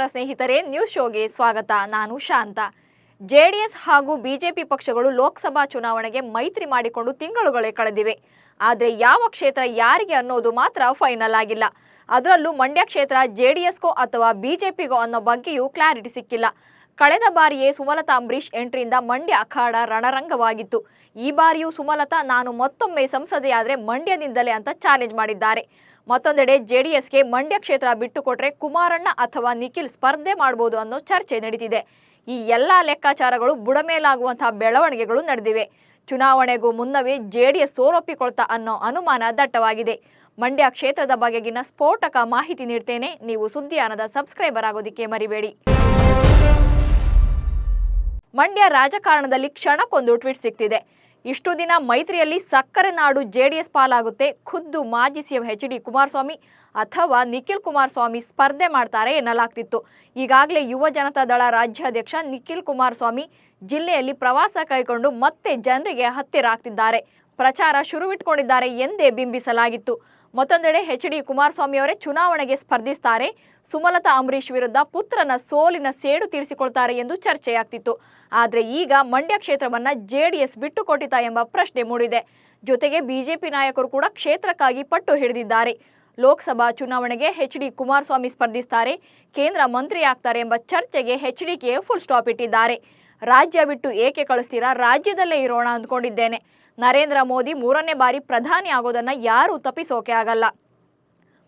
ನಮಸ್ಕಾರ ಸ್ನೇಹಿತರೆ ನ್ಯೂಸ್ ಶೋಗೆ ಸ್ವಾಗತ. ನಾನು ಶಾಂತ. ಜೆಡಿಎಸ್ ಹಾಗೂ ಬಿಜೆಪಿ ಪಕ್ಷಗಳು ಲೋಕಸಭಾ ಚುನಾವಣೆಗೆ ಮೈತ್ರಿ ಮಾಡಿಕೊಂಡು ತಿಂಗಳುಗಳೇ ಕಳೆದಿವೆ. ಆದರೆ ಯಾವ ಕ್ಷೇತ್ರ ಯಾರಿಗೆ ಅನ್ನೋದು ಮಾತ್ರ ಫೈನಲ್ ಆಗಿಲ್ಲ. ಅದರಲ್ಲೂ ಮಂಡ್ಯ ಕ್ಷೇತ್ರ ಜೆಡಿಎಸ್ಗೋ ಅಥವಾ ಬಿಜೆಪಿಗೋ ಅನ್ನೋ ಬಗ್ಗೆಯೂ ಕ್ಲಾರಿಟಿ ಸಿಕ್ಕಿಲ್ಲ. ಕಳೆದ ಬಾರಿಯೇ ಸುಮಲತಾ ಅಂಬರೀಷ್ ಎಂಟ್ರಿಯಿಂದ ಮಂಡ್ಯ ಅಖಾಡ ರಣರಂಗವಾಗಿತ್ತು. ಈ ಬಾರಿಯೂ ಸುಮಲತಾ ನಾನು ಮತ್ತೊಮ್ಮೆ ಸಂಸದೆಯಾದರೆ ಮಂಡ್ಯದಿಂದಲೇ ಅಂತ ಚಾಲೆಂಜ್ ಮಾಡಿದ್ದಾರೆ. ಮತ್ತೊಂದೆಡೆ ಜೆಡಿಎಸ್ಗೆ ಮಂಡ್ಯ ಕ್ಷೇತ್ರ ಬಿಟ್ಟುಕೊಟ್ರೆ ಕುಮಾರಣ್ಣ ಅಥವಾ ನಿಖಿಲ್ ಸ್ಪರ್ಧೆ ಮಾಡಬಹುದು ಅನ್ನೋ ಚರ್ಚೆ ನಡೀತಿದೆ. ಈ ಎಲ್ಲ ಲೆಕ್ಕಾಚಾರಗಳು ಬುಡಮೇಲಾಗುವಂತಹ ಬೆಳವಣಿಗೆಗಳು ನಡೆದಿವೆ. ಚುನಾವಣೆಗೂ ಮುನ್ನವೇ ಜೆಡಿಎಸ್ ಸೋಲೊಪ್ಪಿಕೊಳ್ತಾ ಅನ್ನೋ ಅನುಮಾನ ದಟ್ಟವಾಗಿದೆ. ಮಂಡ್ಯ ಕ್ಷೇತ್ರದ ಬಗೆಗಿನ ಸ್ಫೋಟಕ ಮಾಹಿತಿ ನೀಡ್ತೇನೆ. ನೀವು ಸುದ್ದಿಯಾನದ ಸಬ್ಸ್ಕ್ರೈಬರ್ ಆಗೋದಿಕ್ಕೆ ಮರಿಬೇಡಿ. ಮಂಡ್ಯ ರಾಜಕಾರಣದಲ್ಲಿ ಕ್ಷಣಕ್ಕೊಂದು ಟ್ವೀಟ್ ಸಿಗ್ತಿದೆ ಇಷ್ಟು ದಿನ ಮೈತ್ರಿಯಲ್ಲಿ ಸಕ್ಕರೆ ನಾಡು ಜೆಡಿಎಸ್ ಪಾಲಾಗುತ್ತೆ. ಖುದ್ದು ಮಾಜಿ ಸಿಎಂ ಎಚ್ ಡಿ ಕುಮಾರಸ್ವಾಮಿ ಅಥವಾ ನಿಖಿಲ್ ಕುಮಾರಸ್ವಾಮಿ ಸ್ಪರ್ಧೆ ಮಾಡ್ತಾರೆ ಎನ್ನಲಾಗ್ತಿತ್ತು. ಈಗಾಗಲೇ ಯುವ ಜನತಾ ದಳ ರಾಜ್ಯಾಧ್ಯಕ್ಷ ನಿಖಿಲ್ ಕುಮಾರಸ್ವಾಮಿ ಜಿಲ್ಲೆಯಲ್ಲಿ ಪ್ರವಾಸ ಕೈಗೊಂಡು ಮತ್ತೆ ಜನರಿಗೆ ಹತ್ತಿರ ಆಗ್ತಿದ್ದಾರೆ. ಪ್ರಚಾರ ಶುರುವಿಟ್ಕೊಂಡಿದ್ದಾರೆ ಎಂದೇ ಬಿಂಬಿಸಲಾಗಿತ್ತು. ಮತ್ತೊಂದೆಡೆ ಎಚ್ ಡಿ ಕುಮಾರಸ್ವಾಮಿ ಅವರೇ ಚುನಾವಣೆಗೆ ಸ್ಪರ್ಧಿಸ್ತಾರೆ. ಸುಮಲತಾ ಅಂಬರೀಷ್ ವಿರುದ್ಧ ಪುತ್ರನ ಸೋಲಿನ ಸೇಡು ತೀರಿಸಿಕೊಳ್ತಾರೆ ಎಂದು ಚರ್ಚೆಯಾಗ್ತಿತ್ತು. ಆದರೆ ಈಗ ಮಂಡ್ಯ ಕ್ಷೇತ್ರವನ್ನ ಜೆಡಿಎಸ್ ಬಿಟ್ಟುಕೊಟ್ಟಿತ ಎಂಬ ಪ್ರಶ್ನೆ ಮೂಡಿದೆ. ಜೊತೆಗೆ ಬಿಜೆಪಿ ನಾಯಕರು ಕೂಡ ಕ್ಷೇತ್ರಕ್ಕಾಗಿ ಪಟ್ಟು ಹಿಡಿದಿದ್ದಾರೆ. ಲೋಕಸಭಾ ಚುನಾವಣೆಗೆ ಎಚ್ ಡಿ ಕುಮಾರಸ್ವಾಮಿ ಸ್ಪರ್ಧಿಸ್ತಾರೆ. ಕೇಂದ್ರ ಮಂತ್ರಿ ಆಗ್ತಾರೆ ಎಂಬ ಚರ್ಚೆಗೆ ಎಚ್ ಡಿಕೆ ಫುಲ್ ಸ್ಟಾಪ್ ಇಟ್ಟಿದ್ದಾರೆ. ರಾಜ್ಯ ಬಿಟ್ಟು ಏಕೆ ಕಳಿಸ್ತೀರಾ? ರಾಜ್ಯದಲ್ಲೇ ಇರೋಣ ಅಂದ್ಕೊಂಡಿದ್ದೇನೆ. ನರೇಂದ್ರ ಮೋದಿ ಮೂರನೇ ಬಾರಿ ಪ್ರಧಾನಿ ಆಗೋದನ್ನ ಯಾರೂ ತಪ್ಪಿಸೋಕೆ ಆಗಲ್ಲ.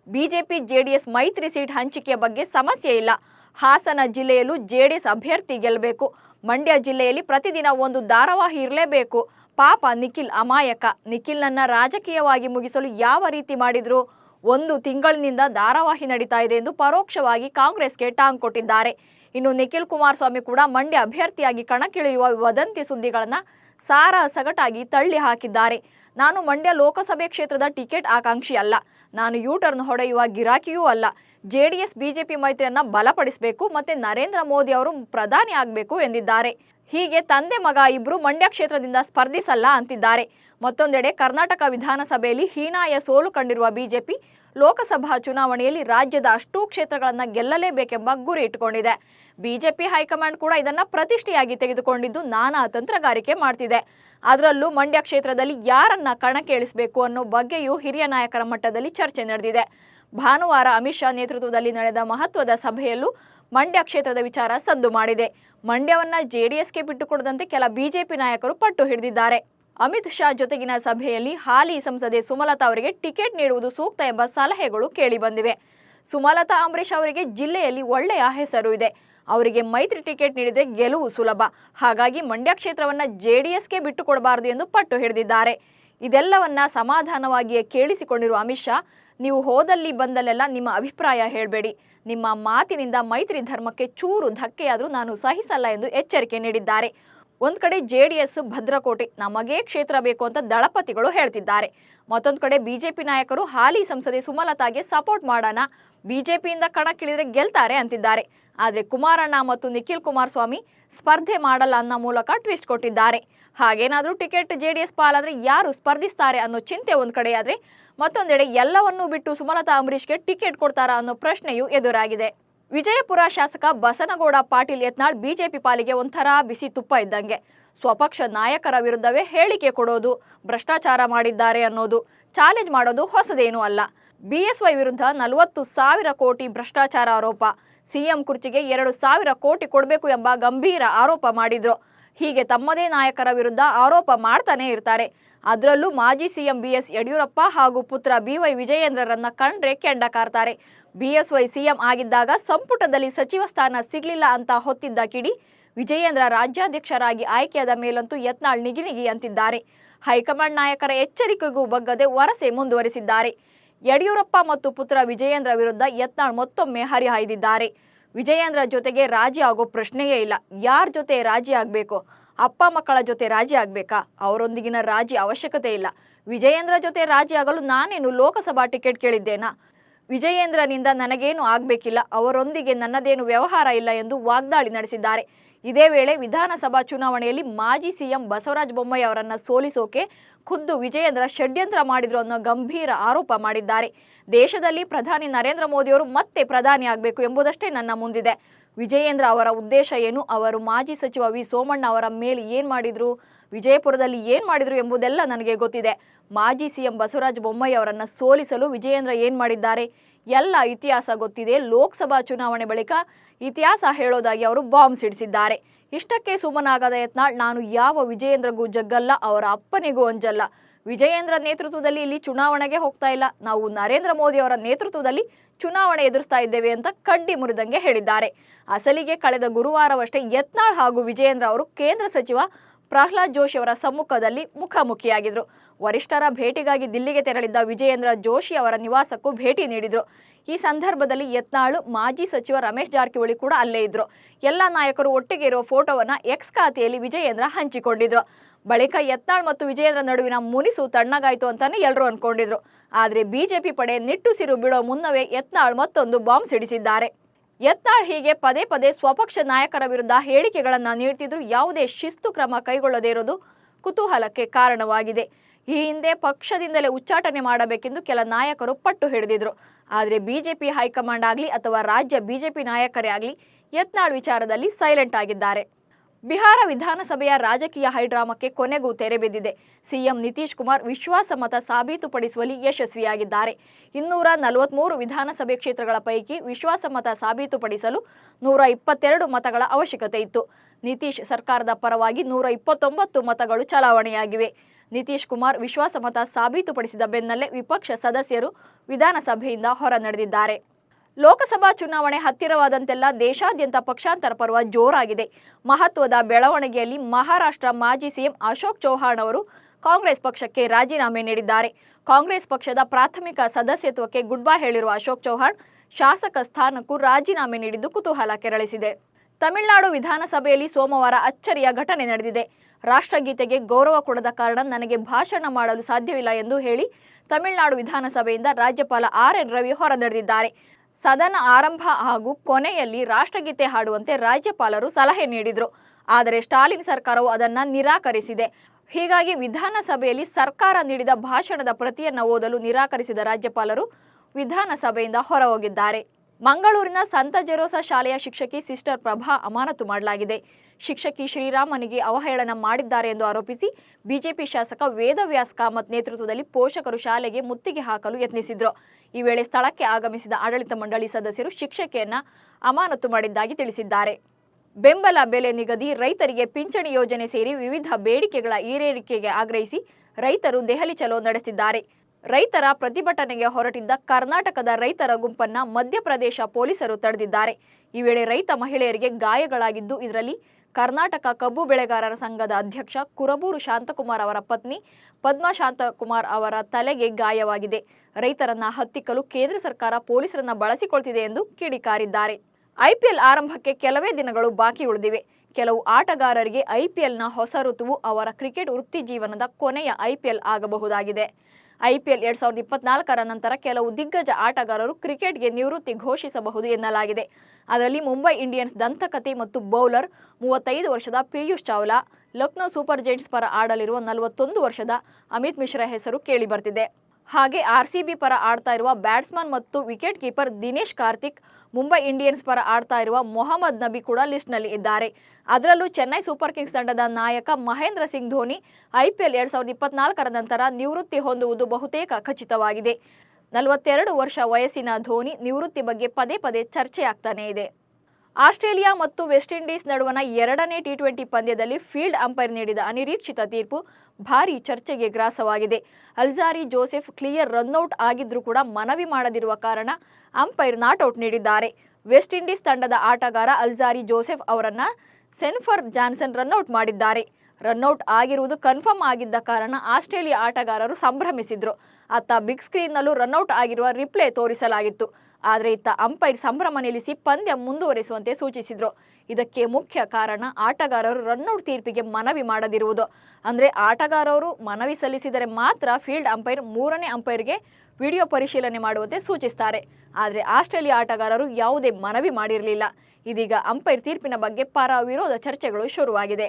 ಬಿಜೆಪಿ, ಜೆಡಿಎಸ್ ಮೈತ್ರಿ ಸೀಟ್ ಹಂಚಿಕೆಯ ಬಗ್ಗೆ ಸಮಸ್ಯೆ ಇಲ್ಲ. ಹಾಸನ ಜಿಲ್ಲೆಯಲ್ಲೂ ಜೆಡಿಎಸ್ ಅಭ್ಯರ್ಥಿ ಗೆಲ್ಲಬೇಕು. ಮಂಡ್ಯ ಜಿಲ್ಲೆಯಲ್ಲಿ ಪ್ರತಿದಿನ ಒಂದು ಧಾರಾವಾಹಿ ಇರಲೇಬೇಕು. ಪಾಪ ನಿಖಿಲ್ ಅಮಾಯಕ. ನಿಖಿಲ್ನನ್ನ ರಾಜಕೀಯವಾಗಿ ಮುಗಿಸಲು ಯಾವ ರೀತಿ ಮಾಡಿದ್ರು? ಒಂದು ತಿಂಗಳಿನಿಂದ ಧಾರಾವಾಹಿ ನಡೀತಾ ಇದೆ ಎಂದು ಪರೋಕ್ಷವಾಗಿ ಕಾಂಗ್ರೆಸ್ಗೆ ಟಾಂಗ್ ಕೊಟ್ಟಿದ್ದಾರೆ. ಇನ್ನು ನಿಖಿಲ್ ಕುಮಾರಸ್ವಾಮಿ ಕೂಡ ಮಂಡ್ಯ ಅಭ್ಯರ್ಥಿಯಾಗಿ ಕಣಕ್ಕಿಳಿಯುವ ವದಂತಿ ಸುದ್ದಿಗಳನ್ನ ಸಾರ ಸಗಟಾಗಿ ತಳ್ಳಿ ಹಾಕಿದ್ದಾರೆ. ನಾನು ಮಂಡ್ಯ ಲೋಕಸಭೆ ಕ್ಷೇತ್ರದ ಟಿಕೆಟ್ ಆಕಾಂಕ್ಷಿ ಅಲ್ಲ. ನಾನು ಯೂಟರ್ನ್ ಹೊಡೆಯುವ ಗಿರಾಕಿಯೂ ಅಲ್ಲ. ಜೆಡಿಎಸ್, ಬಿಜೆಪಿ ಮೈತ್ರಿಯನ್ನ ಬಲಪಡಿಸಬೇಕು ಮತ್ತೆ ನರೇಂದ್ರ ಮೋದಿ ಅವರು ಪ್ರಧಾನಿ ಆಗಬೇಕು ಎಂದಿದ್ದಾರೆ. ಹೀಗೆ ತಂದೆ ಮಗ ಇಬ್ಬರು ಮಂಡ್ಯ ಕ್ಷೇತ್ರದಿಂದ ಸ್ಪರ್ಧಿಸಲ್ಲ ಅಂತಿದ್ದಾರೆ. ಮತ್ತೊಂದೆಡೆ ಕರ್ನಾಟಕ ವಿಧಾನಸಭೆಯಲ್ಲಿ ಹೀನಾಯ ಸೋಲು ಕಂಡಿರುವ ಬಿಜೆಪಿ ಲೋಕಸಭಾ ಚುನಾವಣೆಯಲ್ಲಿ ರಾಜ್ಯದ ಅಷ್ಟೂ ಕ್ಷೇತ್ರಗಳನ್ನು ಗೆಲ್ಲಲೇಬೇಕೆಂಬ ಗುರಿ ಇಟ್ಟುಕೊಂಡಿದೆ. ಬಿಜೆಪಿ ಹೈಕಮಾಂಡ್ ಕೂಡ ಇದನ್ನು ಪ್ರತಿಷ್ಠೆಯಾಗಿ ತೆಗೆದುಕೊಂಡಿದ್ದು ನಾನಾ ತಂತ್ರಗಾರಿಕೆ ಮಾಡ್ತಿದೆ. ಅದರಲ್ಲೂ ಮಂಡ್ಯ ಕ್ಷೇತ್ರದಲ್ಲಿ ಯಾರನ್ನ ಕಣಕ್ಕೆ ಇಳಿಸಬೇಕು ಅನ್ನೋ ಬಗ್ಗೆಯೂ ಹಿರಿಯ ನಾಯಕರ ಮಟ್ಟದಲ್ಲಿ ಚರ್ಚೆ ನಡೆದಿದೆ. ಭಾನುವಾರ ಅಮಿತ್ ಶಾ ನೇತೃತ್ವದಲ್ಲಿ ನಡೆದ ಮಹತ್ವದ ಸಭೆಯಲ್ಲೂ ಮಂಡ್ಯ ಕ್ಷೇತ್ರದ ವಿಚಾರ ಸದ್ದು ಮಾಡಿದೆ. ಮಂಡ್ಯವನ್ನ ಜೆಡಿಎಸ್ಗೆ ಬಿಟ್ಟುಕೊಡದಂತೆ ಕೆಲ ಬಿಜೆಪಿ ನಾಯಕರು ಪಟ್ಟು ಹಿಡಿದಿದ್ದಾರೆ. ಅಮಿತ್ ಶಾ ಜೊತೆಗಿನ ಸಭೆಯಲ್ಲಿ ಹಾಲಿ ಸಂಸದೆ ಸುಮಲತಾ ಅವರಿಗೆ ಟಿಕೆಟ್ ನೀಡುವುದು ಸೂಕ್ತ ಎಂಬ ಸಲಹೆಗಳು ಕೇಳಿಬಂದಿವೆ ಸುಮಲತಾ ಅಂಬರೀಶ್ ಅವರಿಗೆ ಜಿಲ್ಲೆಯಲ್ಲಿ ಒಳ್ಳೆಯ ಹೆಸರು ಇದೆ. ಅವರಿಗೆ ಮೈತ್ರಿ ಟಿಕೆಟ್ ನೀಡಿದರೆ ಗೆಲುವು ಸುಲಭ. ಹಾಗಾಗಿ ಮಂಡ್ಯ ಕ್ಷೇತ್ರವನ್ನ ಜೆಡಿಎಸ್ಗೆ ಬಿಟ್ಟುಕೊಡಬಾರದು ಎಂದು ಪಟ್ಟು ಹಿಡಿದಿದ್ದಾರೆ. ಇದೆಲ್ಲವನ್ನ ಸಮಾಧಾನವಾಗಿಯೇ ಕೇಳಿಸಿಕೊಂಡಿರುವ ಅಮಿತ್ ಶಾ. ನೀವು ಹೋದಲ್ಲಿ ಬಂದಲ್ಲೆಲ್ಲ ನಿಮ್ಮ ಅಭಿಪ್ರಾಯ ಹೇಳಬೇಡಿ. ನಿಮ್ಮ ಮಾತಿನಿಂದ ಮೈತ್ರಿ ಧರ್ಮಕ್ಕೆ ಚೂರು ಧಕ್ಕೆಯಾದರೂ ನಾನು ಸಹಿಸಲ್ಲ ಎಂದು ಎಚ್ಚರಿಕೆ ನೀಡಿದ್ದಾರೆ. ಒಂದ್ ಕಡೆ ಜೆಡಿಎಸ್, ಭದ್ರಕೋಟೆ ನಮಗೇ ಕ್ಷೇತ್ರ ಬೇಕು ಅಂತ ದಳಪತಿಗಳು ಹೇಳ್ತಿದ್ದಾರೆ. ಮತ್ತೊಂದು ಕಡೆ ಬಿಜೆಪಿ ನಾಯಕರು ಹಾಲಿ ಸಂಸದೆ ಸುಮಲತಾಗೆ ಸಪೋರ್ಟ್ ಮಾಡೋಣ, ಬಿಜೆಪಿಯಿಂದ ಕಣಕ್ಕಿಳಿದ್ರೆ ಗೆಲ್ತಾರೆ ಅಂತಿದ್ದಾರೆ. ಆದರೆ ಕುಮಾರಣ್ಣ ಮತ್ತು ನಿಖಿಲ್ ಕುಮಾರಸ್ವಾಮಿ ಸ್ಪರ್ಧೆ ಮಾಡಲ್ಲ ಅನ್ನೋ ಮೂಲಕ ಟ್ವಿಸ್ಟ್ ಕೊಟ್ಟಿದ್ದಾರೆ. ಹಾಗೇನಾದರೂ ಟಿಕೆಟ್ ಜೆಡಿಎಸ್ ಪಾಲಾದ್ರೆ ಯಾರು ಸ್ಪರ್ಧಿಸ್ತಾರೆ ಅನ್ನೋ ಚಿಂತೆ ಒಂದ್ ಕಡೆ ಮತ್ತೊಂದೆಡೆ ಎಲ್ಲವನ್ನೂ ಬಿಟ್ಟು ಸುಮಲತಾ ಅಂಬರೀಷ್ಗೆ ಟಿಕೆಟ್ ಕೊಡ್ತಾರಾ ಅನ್ನೋ ಪ್ರಶ್ನೆಯೂ ಎದುರಾಗಿದೆ. ವಿಜಯಪುರ ಶಾಸಕ ಬಸನಗೌಡ ಪಾಟೀಲ್ ಯತ್ನಾಳ್ ಬಿಜೆಪಿ ಪಾಲಿಗೆ ಒಂಥರ ಬಿಸಿ ತುಪ್ಪ ಇದ್ದಂಗೆ. ಸ್ವಪಕ್ಷ ನಾಯಕರ ವಿರುದ್ಧವೇ ಹೇಳಿಕೆ ಕೊಡೋದು, ಭ್ರಷ್ಟಾಚಾರ ಮಾಡಿದ್ದಾರೆ ಅನ್ನೋದು, ಚಾಲೆಂಜ್ ಮಾಡೋದು ಹೊಸದೇನೂ ಅಲ್ಲ. ಬಿಎಸ್ವೈ ವಿರುದ್ಧ ನಲವತ್ತು ಸಾವಿರ ಕೋಟಿ ಭ್ರಷ್ಟಾಚಾರ ಆರೋಪ. ಸಿಎಂ ಕುರ್ಚಿಗೆ ಎರಡು ಸಾವಿರ ಕೋಟಿ ಕೊಡಬೇಕು ಎಂಬ ಗಂಭೀರ ಆರೋಪ ಮಾಡಿದ್ರು. ಹೀಗೆ ತಮ್ಮದೇ ನಾಯಕರ ವಿರುದ್ಧ ಆರೋಪ ಮಾಡ್ತಾನೆ ಇರ್ತಾರೆ. ಅದರಲ್ಲೂ ಮಾಜಿ ಸಿಎಂ ಬಿಎಸ್ ಯಡಿಯೂರಪ್ಪ ಹಾಗೂ ಪುತ್ರ ಬಿವೈ ವಿಜಯೇಂದ್ರರನ್ನ ಕಂಡ್ರೆ ಕೆಂಡ ಕಾರ್ತಾರೆ. ಬಿಎಸ್ವೈ ಸಿಎಂ ಆಗಿದ್ದಾಗ ಸಂಪುಟದಲ್ಲಿ ಸಚಿವ ಸ್ಥಾನ ಸಿಗಲಿಲ್ಲ ಅಂತ ಹೊತ್ತಿದ್ದ ಕಿಡಿ, ವಿಜಯೇಂದ್ರ ರಾಜ್ಯಾಧ್ಯಕ್ಷರಾಗಿ ಆಯ್ಕೆಯಾದ ಮೇಲಂತೂ ಯತ್ನಾಳ್ ನಿಗಿನಿಗಿ ಅಂತಿದ್ದಾರೆ. ಹೈಕಮಾಂಡ್ ನಾಯಕರ ಎಚ್ಚರಿಕೆಗೂ ಬಗ್ಗದೆ ವರಸೆ ಮುಂದುವರಿಸಿದ್ದಾರೆ. ಯಡಿಯೂರಪ್ಪ ಮತ್ತು ಪುತ್ರ ವಿಜಯೇಂದ್ರ ವಿರುದ್ಧ ಯತ್ನಾಳ್ ಮತ್ತೊಮ್ಮೆ ಹರಿಹಾಯ್ದಿದ್ದಾರೆ. ವಿಜಯೇಂದ್ರ ಜೊತೆಗೆ ರಾಜಿ ಆಗೋ ಪ್ರಶ್ನೆಯೇ ಇಲ್ಲ. ಯಾರ ಜೊತೆ ರಾಜಿ ಆಗಬೇಕು? ಅಪ್ಪ ಮಕ್ಕಳ ಜೊತೆ ರಾಜಿ ಆಗಬೇಕಾ? ಅವರೊಂದಿಗಿನ ರಾಜಿ ಅವಶ್ಯಕತೆ ಇಲ್ಲ. ವಿಜಯೇಂದ್ರ ಜೊತೆ ರಾಜಿ ಆಗಲು ನಾನೇನು ಲೋಕಸಭಾ ಟಿಕೆಟ್ ಕೇಳಿದ್ದೇನಾ? ವಿಜಯೇಂದ್ರನಿಂದ ನನಗೇನು ಆಗಬೇಕಿಲ್ಲ, ಅವರೊಂದಿಗೆ ನನ್ನದೇನು ವ್ಯವಹಾರ ಇಲ್ಲ ಎಂದು ವಾಗ್ದಾಳಿ ನಡೆಸಿದ್ದಾರೆ. ಇದೇ ವೇಳೆ ವಿಧಾನಸಭಾ ಚುನಾವಣೆಯಲ್ಲಿ ಮಾಜಿ ಸಿಎಂ ಬಸವರಾಜ ಬೊಮ್ಮಾಯಿ ಅವರನ್ನು ಸೋಲಿಸೋಕೆ ಖುದ್ದು ವಿಜಯೇಂದ್ರ ಷಡ್ಯಂತ್ರ ಮಾಡಿದ್ರು ಅನ್ನೋ ಗಂಭೀರ ಆರೋಪ ಮಾಡಿದ್ದಾರೆ. ದೇಶದಲ್ಲಿ ಪ್ರಧಾನಿ ನರೇಂದ್ರ ಮೋದಿಯವರು ಮತ್ತೆ ಪ್ರಧಾನಿ ಆಗಬೇಕು ಎಂಬುದಷ್ಟೇ ನನ್ನ ಮುಂದಿದೆ. ವಿಜಯೇಂದ್ರ ಅವರ ಉದ್ದೇಶ ಏನು? ಅವರು ಮಾಜಿ ಸಚಿವ ವಿ ಸೋಮಣ್ಣ ಅವರ ಮೇಲೆ ಏನು ಮಾಡಿದ್ರು? ವಿಜಯಪುರದಲ್ಲಿ ಏನು ಮಾಡಿದ್ರು ಎಂಬುದೆಲ್ಲ ನನಗೆ ಗೊತ್ತಿದೆ. ಮಾಜಿ ಸಿಎಂ ಬಸವರಾಜ ಬೊಮ್ಮಾಯಿ ಅವರನ್ನು ಸೋಲಿಸಲು ವಿಜಯೇಂದ್ರ ಏನು ಮಾಡಿದ್ದಾರೆ? ಎಲ್ಲ ಇತಿಹಾಸ ಗೊತ್ತಿದೆ. ಲೋಕಸಭಾ ಚುನಾವಣೆ ಬಳಿಕ ಇತಿಹಾಸ ಹೇಳೋದಾಗಿ ಅವರು ಬಾಂಬ್ ಸಿಡಿಸಿದ್ದಾರೆ. ಇಷ್ಟಕ್ಕೆ ಸುಮ್ಮನಾಗದ ಯತ್ನಾಳ್ ನಾನು ಯಾವ ವಿಜಯೇಂದ್ರಗೂ ಜಗ್ಗಲ್ಲ, ಅವರ ಅಪ್ಪನಿಗೂ ಅಂಜಲ್ಲ. ವಿಜಯೇಂದ್ರ ನೇತೃತ್ವದಲ್ಲಿ ಇಲ್ಲಿ ಚುನಾವಣೆಗೆ ಹೋಗ್ತಾ ಇಲ್ಲ. ನಾವು ನರೇಂದ್ರ ಮೋದಿ ಅವರ ನೇತೃತ್ವದಲ್ಲಿ ಚುನಾವಣೆ ಎದುರಿಸ್ತಾ ಇದ್ದೇವೆ ಅಂತ ಕಡ್ಡಿ ಮುರಿದಂಗೆ ಹೇಳಿದ್ದಾರೆ. ಅಸಲಿಗೆ ಕಳೆದ ಗುರುವಾರವಷ್ಟೇ ಯತ್ನಾಳ್ ಹಾಗೂ ವಿಜಯೇಂದ್ರ ಅವರು ಕೇಂದ್ರ ಸಚಿವ ಪ್ರಹ್ಲಾದ್ ಜೋಶಿ ಅವರ ಸಮ್ಮುಖದಲ್ಲಿ ಮುಖಾಮುಖಿಯಾಗಿದ್ರು. ವರಿಷ್ಠರ ಭೇಟಿಗಾಗಿ ದಿಲ್ಲಿಗೆ ತೆರಳಿದ್ದ ವಿಜಯೇಂದ್ರ ಜೋಶಿ ಅವರ ನಿವಾಸಕ್ಕೂ ಭೇಟಿ ನೀಡಿದರು. ಈ ಸಂದರ್ಭದಲ್ಲಿ ಯತ್ನಾಳು ಮಾಜಿ ಸಚಿವ ರಮೇಶ್ ಜಾರಕಿಹೊಳಿ ಕೂಡ ಅಲ್ಲೇ ಇದ್ರು. ಎಲ್ಲ ನಾಯಕರು ಒಟ್ಟಿಗೆ ಇರುವ ಫೋಟೋವನ್ನು ಎಕ್ಸ್ ಖಾತೆಯಲ್ಲಿ ವಿಜಯೇಂದ್ರ ಹಂಚಿಕೊಂಡಿದ್ರು. ಬಳಿಕ ಯತ್ನಾಳ್ ಮತ್ತು ವಿಜಯೇಂದ್ರ ನಡುವಿನ ಮುನಿಸು ತಣ್ಣಗಾಯಿತು ಅಂತಾನೆ ಎಲ್ಲರೂ ಅನ್ಕೊಂಡಿದ್ರು. ಆದರೆ ಬಿಜೆಪಿ ಪಡೆ ನಿಟ್ಟುಸಿರು ಬಿಡೋ ಮುನ್ನವೇ ಯತ್ನಾಳ್ ಮತ್ತೊಂದು ಬಾಂಬ್ ಸಿಡಿಸಿದ್ದಾರೆ. ಯತ್ನಾಳ್ ಹೀಗೆ ಪದೇ ಪದೇ ಸ್ವಪಕ್ಷ ನಾಯಕರ ವಿರುದ್ಧ ಹೇಳಿಕೆಗಳನ್ನು ನೀಡ್ತಿದ್ರು ಯಾವುದೇ ಶಿಸ್ತು ಕ್ರಮ ಕೈಗೊಳ್ಳದೇ ಇರೋದು ಕುತೂಹಲಕ್ಕೆ ಕಾರಣವಾಗಿದೆ. ಈ ಹಿಂದೆ ಪಕ್ಷದಿಂದಲೇ ಉಚ್ಚಾಟನೆ ಮಾಡಬೇಕೆಂದು ಕೆಲ ನಾಯಕರು ಪಟ್ಟು ಹಿಡಿದಿದ್ರು. ಆದರೆ ಬಿಜೆಪಿ ಹೈಕಮಾಂಡ್ ಆಗಲಿ ಅಥವಾ ರಾಜ್ಯ ಬಿಜೆಪಿ ನಾಯಕರೇ ಆಗಲಿ ಯತ್ನಾಳ್ ವಿಚಾರದಲ್ಲಿ ಸೈಲೆಂಟ್ ಆಗಿದ್ದಾರೆ. ಬಿಹಾರ ವಿಧಾನಸಭೆಯ ರಾಜಕೀಯ ಹೈಡ್ರಾಮಕ್ಕೆ ಕೊನೆಗೂ ತೆರೆ ಬಿದ್ದಿದೆ. ಸಿಎಂ ನಿತೀಶ್ ಕುಮಾರ್ ವಿಶ್ವಾಸಮತ ಸಾಬೀತುಪಡಿಸುವಲ್ಲಿ ಯಶಸ್ವಿಯಾಗಿದ್ದಾರೆ. ಇನ್ನೂರ ನಲವತ್ಮೂರು ವಿಧಾನಸಭೆ ಕ್ಷೇತ್ರಗಳ ಪೈಕಿ ವಿಶ್ವಾಸಮತ ಸಾಬೀತುಪಡಿಸಲು ನೂರ ಇಪ್ಪತ್ತೆರಡು ಮತಗಳ ಅವಶ್ಯಕತೆ ಇತ್ತು. ನಿತೀಶ್ ಸರ್ಕಾರದ ಪರವಾಗಿ ನೂರ ಇಪ್ಪತ್ತೊಂಬತ್ತು ಮತಗಳು ಚಲಾವಣೆಯಾಗಿವೆ. ನಿತೀಶ್ ಕುಮಾರ್ ವಿಶ್ವಾಸಮತ ಸಾಬೀತುಪಡಿಸಿದ ಬೆನ್ನಲ್ಲೇ ವಿಪಕ್ಷ ಸದಸ್ಯರು ವಿಧಾನಸಭೆಯಿಂದ ಹೊರ ನಡೆದಿದ್ದಾರೆ ಲೋಕಸಭಾ ಚುನಾವಣೆ ಹತ್ತಿರವಾದಂತೆಲ್ಲ ದೇಶಾದ್ಯಂತ ಪಕ್ಷಾಂತರ ಪರ್ವ ಜೋರಾಗಿದೆ. ಮಹತ್ವದ ಬೆಳವಣಿಗೆಯಲ್ಲಿ ಮಹಾರಾಷ್ಟ್ರ ಮಾಜಿ ಸಿಎಂ ಅಶೋಕ್ ಚೌಹಾಣ್ ಅವರು ಕಾಂಗ್ರೆಸ್ ಪಕ್ಷಕ್ಕೆ ರಾಜೀನಾಮೆ ನೀಡಿದ್ದಾರೆ. ಕಾಂಗ್ರೆಸ್ ಪಕ್ಷದ ಪ್ರಾಥಮಿಕ ಸದಸ್ಯತ್ವಕ್ಕೆ ಗುಡ್ ಬೈ ಹೇಳಿರುವ ಅಶೋಕ್ ಚೌಹಾಣ್ ಶಾಸಕ ಸ್ಥಾನಕ್ಕೂ ರಾಜೀನಾಮೆ ನೀಡಿದ್ದು ಕುತೂಹಲ ಕೆರಳಿಸಿದೆ. ತಮಿಳುನಾಡು ವಿಧಾನಸಭೆಯಲ್ಲಿ ಸೋಮವಾರ ಅಚ್ಚರಿಯ ಘಟನೆ ನಡೆದಿದೆ. ರಾಷ್ಟ್ರಗೀತೆಗೆ ಗೌರವ ಕೊಡದ ಕಾರಣ ನನಗೆ ಭಾಷಣ ಮಾಡಲು ಸಾಧ್ಯವಿಲ್ಲ ಎಂದು ಹೇಳಿ ತಮಿಳುನಾಡು ವಿಧಾನಸಭೆಯಿಂದ ರಾಜ್ಯಪಾಲ ಆರ್ ಎನ್ ರವಿ ಹೊರನಡೆದಿದ್ದಾರೆ ಸದನ ಆರಂಭ ಹಾಗೂ ಕೊನೆಯಲ್ಲಿ ರಾಷ್ಟ್ರಗೀತೆ ಹಾಡುವಂತೆ ರಾಜ್ಯಪಾಲರು ಸಲಹೆ ನೀಡಿದರು. ಆದರೆ ಸ್ಟಾಲಿನ್ ಸರ್ಕಾರವು ಅದನ್ನು ನಿರಾಕರಿಸಿದೆ. ಹೀಗಾಗಿ ವಿಧಾನಸಭೆಯಲ್ಲಿ ಸರ್ಕಾರ ನೀಡಿದ ಭಾಷಣದ ಪ್ರತಿಯನ್ನ ಓದಲು ನಿರಾಕರಿಸಿದ ರಾಜ್ಯಪಾಲರು ವಿಧಾನಸಭೆಯಿಂದ ಹೊರಹೋಗಿದ್ದಾರೆ. ಮಂಗಳೂರಿನ ಸಂತ ಜೆರೋಸಾ ಶಾಲೆಯ ಶಿಕ್ಷಕಿ ಸಿಸ್ಟರ್ ಪ್ರಭಾ ಅಮಾನತು ಮಾಡಲಾಗಿದೆ. ಶಿಕ್ಷಕಿ ಶ್ರೀರಾಮನಿಗೆ ಅವಹೇಳನ ಮಾಡಿದ್ದಾರೆ ಎಂದು ಆರೋಪಿಸಿ ಬಿಜೆಪಿ ಶಾಸಕ ವೇದವ್ಯಾಸ್ ಕಾಮತ್ ನೇತೃತ್ವದಲ್ಲಿ ಪೋಷಕರು ಶಾಲೆಗೆ ಮುತ್ತಿಗೆ ಹಾಕಲು ಯತ್ನಿಸಿದ್ರು. ಈ ವೇಳೆ ಸ್ಥಳಕ್ಕೆ ಆಗಮಿಸಿದ ಆಡಳಿತ ಮಂಡಳಿ ಸದಸ್ಯರು ಶಿಕ್ಷಕಿಯನ್ನ ಅಮಾನತು ಮಾಡಿದ್ದಾಗಿ ತಿಳಿಸಿದ್ದಾರೆ. ಬೆಂಬಲ ಬೆಲೆ ನಿಗದಿ, ರೈತರಿಗೆ ಪಿಂಚಣಿ ಯೋಜನೆ ಸೇರಿ ವಿವಿಧ ಬೇಡಿಕೆಗಳ ಈರೇರಿಕೆಗೆ ಆಗ್ರಹಿಸಿ ರೈತರು ದೆಹಲಿ ಚಲೋ ನಡೆಸಿದ್ದಾರೆ ರೈತರ ಪ್ರತಿಭಟನೆಗೆ ಹೊರಟಿದ್ದ ಕರ್ನಾಟಕದ ರೈತರ ಗುಂಪನ್ನ ಮಧ್ಯಪ್ರದೇಶ ಪೊಲೀಸರು ತಡೆದಿದ್ದಾರೆ. ಈ ವೇಳೆ ರೈತ ಮಹಿಳೆಯರಿಗೆ ಗಾಯಗಳಾಗಿದ್ದು, ಇದರಲ್ಲಿ ಕರ್ನಾಟಕ ಕಬ್ಬು ಬೆಳೆಗಾರರ ಸಂಘದ ಅಧ್ಯಕ್ಷ ಕುರಬೂರು ಶಾಂತಕುಮಾರ್ ಅವರ ಪತ್ನಿ ಪದ್ಮಾ ಶಾಂತಕುಮಾರ್ ಅವರ ತಲೆಗೆ ಗಾಯವಾಗಿದೆ. ರೈತರನ್ನ ಹತ್ತಿಕ್ಕಲು ಕೇಂದ್ರ ಸರ್ಕಾರ ಪೊಲೀಸರನ್ನ ಬಳಸಿಕೊಳ್ತಿದೆ ಎಂದು ಕಿಡಿಕಾರಿದ್ದಾರೆ. ಐಪಿಎಲ್ ಆರಂಭಕ್ಕೆ ಕೆಲವೇ ದಿನಗಳು ಬಾಕಿ ಉಳಿದಿವೆ. ಕೆಲವು ಆಟಗಾರರಿಗೆ ಐಪಿಎಲ್ನ ಹೊಸ ಋತುವು ಅವರ ಕ್ರಿಕೆಟ್ ವೃತ್ತಿ ಜೀವನದ ಕೊನೆಯ ಐಪಿಎಲ್ ಆಗಬಹುದಾಗಿದೆ. ಐಪಿಎಲ್ ಎರಡ್ ಸಾವಿರದ ಇಪ್ಪತ್ನಾಲ್ಕರ ನಂತರ ಕೆಲವು ದಿಗ್ಗಜ ಆಟಗಾರರು ಕ್ರಿಕೆಟ್ಗೆ ನಿವೃತ್ತಿ ಘೋಷಿಸಬಹುದು ಎನ್ನಲಾಗಿದೆ. ಅದರಲ್ಲಿ ಮುಂಬೈ ಇಂಡಿಯನ್ಸ್ ದಂತಕತೆ ಮತ್ತು ಬೌಲರ್ ಮೂವತ್ತೈದು ವರ್ಷದ ಪಿಯೂಷ್ ಚಾವ್ಲಾ, ಲಕ್ನೋ ಸೂಪರ್ ಜೈಂಟ್ಸ್ ಪರ ಆಡಲಿರುವ ನಲವತ್ತೊಂದು ವರ್ಷದ ಅಮಿತ್ ಮಿಶ್ರಾ ಹೆಸರು ಕೇಳಿಬರ್ತಿದೆ. ಹಾಗೆ ಆರ್ಸಿಬಿ ಪರ ಆಡ್ತಾ ಇರುವ ಬ್ಯಾಟ್ಸ್ಮನ್ ಮತ್ತು wicket keeper Dinesh Karthik Mumbai Indians ಪರ ಆಡ್ತಾ ಇರುವ ಮೊಹಮ್ಮದ್ ನಬಿ ಕೂಡ ಲಿಸ್ಟ್ನಲ್ಲಿ ಇದ್ದಾರೆ. ಅದರಲ್ಲೂ ಚೆನ್ನೈ ಸೂಪರ್ ಕಿಂಗ್ಸ್ ತಂಡದ ನಾಯಕ ಮಹೇಂದ್ರ ಸಿಂಗ್ ಧೋನಿ ಐಪಿಎಲ್ ಎರಡ್ ಸಾವಿರದ ಇಪ್ಪತ್ನಾಲ್ಕರ ನಂತರ ನಿವೃತ್ತಿ ಹೊಂದುವುದು ಬಹುತೇಕ ಖಚಿತವಾಗಿದೆ. ನಲವತ್ತೆರಡು ವರ್ಷ ವಯಸ್ಸಿನ ಧೋನಿ ನಿವೃತ್ತಿ ಬಗ್ಗೆ ಪದೇ ಪದೇ ಚರ್ಚೆ ಆಗ್ತಾನೇ ಇದೆ. ಆಸ್ಟ್ರೇಲಿಯಾ ಮತ್ತು ವೆಸ್ಟ್ ಇಂಡೀಸ್ ನಡುವಣ ಎರಡನೇ ಟಿ ಟ್ವೆಂಟಿ ಪಂದ್ಯದಲ್ಲಿ ಫೀಲ್ಡ್ ಅಂಪೈರ್ ನೀಡಿದ ಅನಿರೀಕ್ಷಿತ ತೀರ್ಪು ಭಾರೀ ಚರ್ಚೆಗೆ ಗ್ರಾಸವಾಗಿದೆ. Alzarri Joseph clear run out ಆಗಿದ್ರೂ ಕೂಡ ಮನವಿ ಮಾಡದಿರುವ ಕಾರಣ ಅಂಪೈರ್ ನಾಟ್ಔಟ್ ನೀಡಿದ್ದಾರೆ. ವೆಸ್ಟ್ ಇಂಡೀಸ್ ತಂಡದ ಆಟಗಾರ ಅಲ್ಜಾರಿ ಜೋಸೆಫ್ ಅವರನ್ನ ಸೆನ್ಫರ್ ಜಾನ್ಸನ್ ರನ್ಔಟ್ ಮಾಡಿದ್ದಾರೆ. ರನ್ಔಟ್ ಆಗಿರುವುದು ಕನ್ಫರ್ಮ್ ಆಗಿದ್ದ ಕಾರಣ ಆಸ್ಟ್ರೇಲಿಯಾ ಆಟಗಾರರು ಸಂಭ್ರಮಿಸಿದ್ರು. ಅತ್ತ ಬಿಗ್ ಸ್ಕ್ರೀನ್ನಲ್ಲೂ ರನ್ಔಟ್ ಆಗಿರುವ ರಿಪ್ಲೇ ತೋರಿಸಲಾಗಿತ್ತು. ಆದರೆ ಇತ್ತ ಅಂಪೈರ್ ಸಂಭ್ರಮ ನಿಲ್ಲಿಸಿ ಪಂದ್ಯ ಮುಂದುವರಿಸುವಂತೆ ಸೂಚಿಸಿದರು. ಇದಕ್ಕೆ ಮುಖ್ಯ ಕಾರಣ ಆಟಗಾರರು ರನ್ಔಟ್ ತೀರ್ಪಿಗೆ ಮನವಿ ಮಾಡದಿರುವುದು. ಅಂದರೆ ಆಟಗಾರರು ಮನವಿ ಸಲ್ಲಿಸಿದರೆ ಮಾತ್ರ ಫೀಲ್ಡ್ ಅಂಪೈರ್ ಮೂರನೇ ಅಂಪೈರ್ಗೆ ವಿಡಿಯೋ ಪರಿಶೀಲನೆ ಮಾಡುವಂತೆ ಸೂಚಿಸ್ತಾರೆ. ಆದರೆ ಆಸ್ಟ್ರೇಲಿಯಾ ಆಟಗಾರರು ಯಾವುದೇ ಮನವಿ ಮಾಡಿರಲಿಲ್ಲ. ಇದೀಗ ಅಂಪೈರ್ ತೀರ್ಪಿನ ಬಗ್ಗೆ ಪರ ವಿರೋಧ ಚರ್ಚೆಗಳು ಶುರುವಾಗಿದೆ.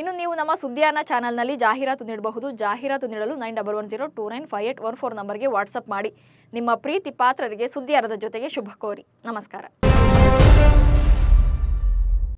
ಇನ್ನು ನೀವು ನಮ್ಮ ಸುದ್ದಿಯಾನ ಚಾನಲ್ನಲ್ಲಿ ಜಾಹೀರಾತು ನೀಡಬಹುದು. ಜಾಹೀರಾತು ನೀಡಲು nine double one zero two nine five eight one four ನಂಬರ್ಗೆ ವಾಟ್ಸಪ್ ಮಾಡಿ. ನಿಮ್ಮ ಪ್ರೀತಿ ಪಾತ್ರರಿಗೆ ಸುದ್ದಿಯಾನದ ಜೊತೆಗೆ ಶುಭ ಕೋರಿ. ನಮಸ್ಕಾರ.